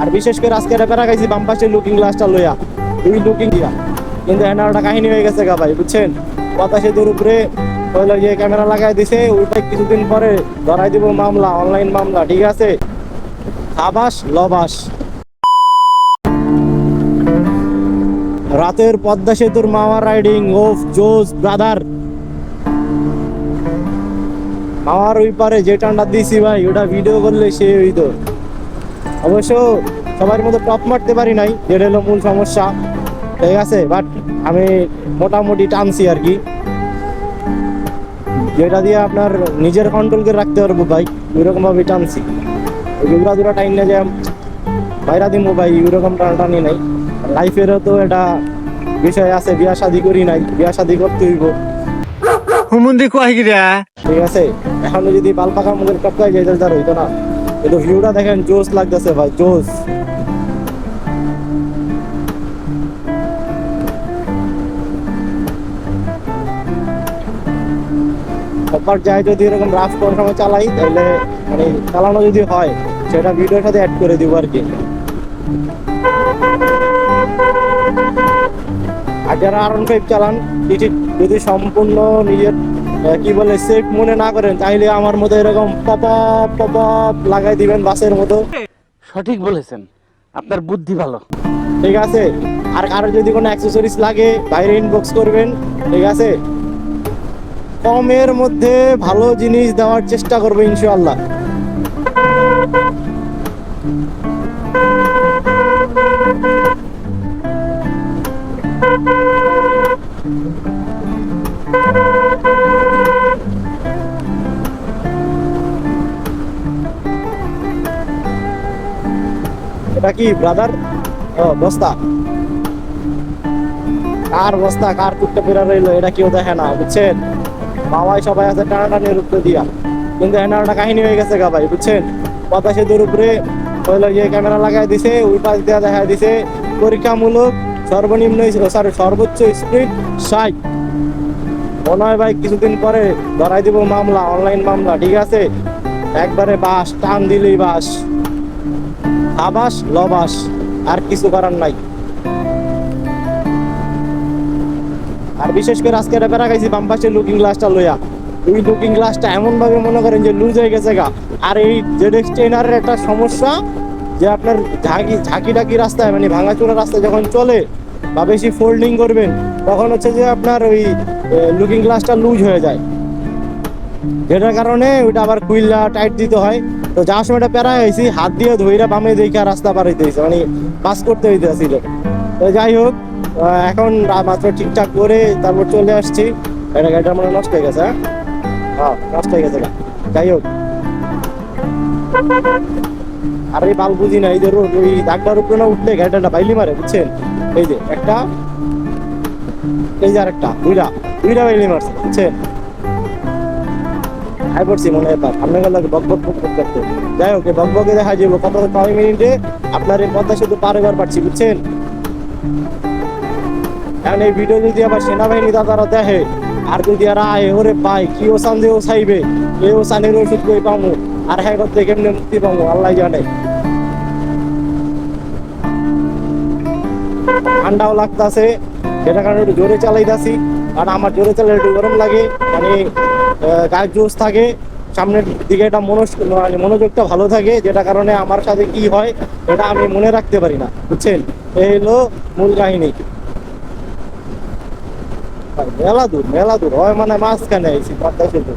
আর বিশেষ করে আজকে রেপেরা খাইছি বাম পাশে লুকিং গ্লাসটা লইয়া। দুই লুকিং দিয়া। কিন্তু এখানে একটা কাহিনী হয়ে গেছে গা ভাই, বুঝছেন? কথা সেতুর উপরে হইল যে ক্যামেরা লাগাই দিছে ওইটা কিছুদিন পরে ধরাই দিব মামলা অনলাইন মামলা, ঠিক আছে? আবাস লবাস। রাতের পদ্মা সেতুর মাওয়া রাইডিং ওফ, জোস ব্রাদার মাওয়ার ওই পারে যে টান্ডা দিছি ভাই, ওটা ভিডিও করলে সে হইতো। অবশ্য সবার মতো টপ মারতে পারি নাই যেটা হলো মূল সমস্যা। ঠিক আছে বাট আমি মোটামুটি টানছি আর কি। যেটা দিয়ে আপনার নিজের কন্ট্রোল করে রাখতে পারব ভাই ওইরকম ভাবে টানছি দুরা দুরা টাইম না যে বাইরা দিমো ভাই ওইরকম টানাটানি নাই। লাইফেরও তো এটা বিষয় আছে বিয়া শাদি করি নাই বিয়া শাদি করতে হইব। হুমুন্দি কয় গিরা ঠিক আছে এখনও যদি বাল পাকা মুখের টপকায় যাইতে তার হইতো না। কিন্তু ভিউটা দেখেন জোস লাগতেছে ভাই জোস একবার যাই যদি এরকম রাফ কোন সময় চালাই, তাহলে মানে চালানো যদি হয়, সেটা ভিডিওর সাথে অ্যাড করে দিব আর কি। আর যারা আর ফাইভ চালান যদি সম্পূর্ণ নিজের কি বলে সেফ মনে না করেন তাইলে আমার মতো এরকম পপ পপ লাগাই দিবেন বাসের মতো। সঠিক বলেছেন। আপনার বুদ্ধি ভালো। ঠিক আছে? আর কারও যদি কোনো অ্যাক্সেসরিজ লাগে বাইরে ইনবক্স করবেন। ঠিক আছে? কমের মধ্যে ভালো জিনিস দেওয়ার চেষ্টা করব ইনশাআল্লাহ। এটা কি ব্রাদার বস্তা। কার বস্তা, কার টুকটা পেরা রইল, এটা কেউ দেখে না, বুঝছেন? বাবাই সবাই আছে টানা টানাটানির উপরে দিয়া। কিন্তু এখানে একটা কাহিনী হয়ে গেছে গা ভাই, বুঝছেন? পদ্মা সেতুর উপরে হইল যে ক্যামেরা লাগাই দিছে, ওই পাশ দিয়া দেখা দিছে, পরীক্ষামূলক সর্বনিম্ন সরি সর্বোচ্চ স্পিড ষাট। মনে হয় ভাই কিছুদিন পরে ধরাই দিব মামলা অনলাইন মামলা, ঠিক আছে? একবারে বাস, টান দিলেই বাস। আবাস, লবাস, আর কিছু করার নাই। আর বিশেষ করে আজকে রেপেরা খাইছি, বাম লুকিং গ্লাসটা লইয়া। ওই লুকিং গ্লাসটা এমন ভাবে মনে করেন যে লুজ হয়ে গেছে গা। আর এই জেডেক্স ট্রেনারের একটা সমস্যা, যে আপনার ঝাঁকি ঝাঁকি ডাকি রাস্তায় মানে ভাঙাচোরা রাস্তায় যখন চলে বা বেশি ফোল্ডিং করবেন, তখন হচ্ছে যে আপনার ওই লুকিং গ্লাসটা লুজ হয়ে যায়। যেটার কারণে ওইটা আবার কুইল্লা টাইট দিতে হয়। তো যাওয়ার সময় এটা প্যারা হয়েছি, হাত দিয়ে ধইরা বামে দেখে রাস্তা পার হইতে হয়েছে মানে পাস করতে হইতে ছিল তো যাই হোক এখন মাত্র ঠিকঠাক করে তারপর চলে আসছি। এটা গাড়িটা মানে নষ্ট হয়ে গেছে হ্যাঁ? হ্যাঁ নষ্ট হয়ে গেছে যাই হোক। আর বাল বুঝি না এই যে ওই দাগটার উপরে না উঠলে গাড়িটা বাইলি মারে, বুঝছেন? এই যে একটা, এই যে আরেকটা, দুইটা দুইটা বাইলি মারছে, বুঝছেন? হাই করছি মনে হয় আপনার বক বক বক করতে যাই হোক বক বকে দেখা যাব কত কয় মিনিটে আপনার এই পদ্মা সেতু পার হবার পারছি, বুঝছেন? এখন এই ভিডিও যদি আবার সেনাবাহিনী দাদারা দেখে, আর যদি এরা আয় ওরে ভাই, কি ওসান দিয়ে ওসাইবে? এই ওসানের ওষুধ কই পামু? আর হ্যাঁ করতে কেমনে মুক্তি পামু? আল্লাহ জানে। ঠান্ডাও লাগতাছে। সেটা কারণে একটু জোরে চালাইতাছি। কারণ আমার জোরে চালালে একটু গরম লাগে। মানে গায়ের জোশ থাকে, সামনের দিকে এটা মানে মনোযোগটা ভালো থাকে, যেটা কারণে আমার সাথে কি হয়, এটা আমি মনে রাখতে পারি না, বুঝছেন? এই হলো মূল কাহিনী। মেলা দূর মেলা দূর। হয় মানে মাঝখানে আইসি পদ্মা সেতু।